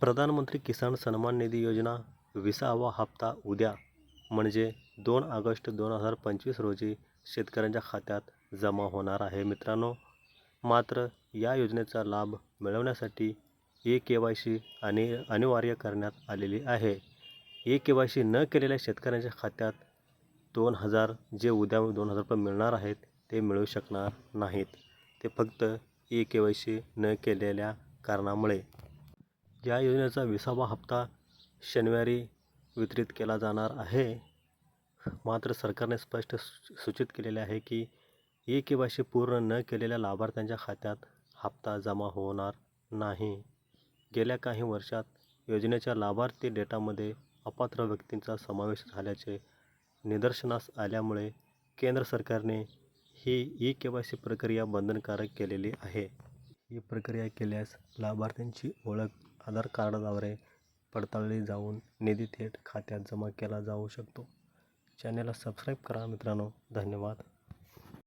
प्रधानमंत्री किसान सन्मान निधी योजना विसावा हप्ता उद्या म्हणजे दोन ऑगस्ट दोन हजार पंचवीस रोजी शेतकऱ्यांच्या खात्यात जमा होणार आहे. मित्रांनो मात्र या योजनेचा लाभ मिळवण्यासाठी ए के वाय सी आणि अनिवार्य करण्यात आलेली आहे. ए के वाय सी न केलेल्या शेतकऱ्यांच्या खात्यात दोन हजार जे उद्या दोन हजार रुपये मिळणार आहेत ते मिळू शकणार नाहीत. ते फक्त ए के वाय सी न केलेल्या कारणामुळे. या योजनेचा विसावा हप्ता शनिवारी वितरित केला जाणार आहे. मात्र सरकारने स्पष्ट सू सूचित केलेले आहे की ई के वाय सी पूर्ण न केलेल्या लाभार्थ्यांच्या खात्यात हप्ता जमा होणार नाही. गेल्या काही वर्षात योजनेच्या लाभार्थी डेटामध्ये अपात्र व्यक्तींचा समावेश झाल्याचे निदर्शनास आल्यामुळे केंद्र सरकारने ही ई के वाय सी प्रक्रिया बंधनकारक केलेली आहे. ही प्रक्रिया केल्यास लाभार्थ्यांची ओळख आधार कार्डाद्वारे पडताळली जाऊन निधी थेट खात्यात जमा केला जाऊ शकतो. चॅनेलला सबस्क्राईब करा मित्रांनो. धन्यवाद.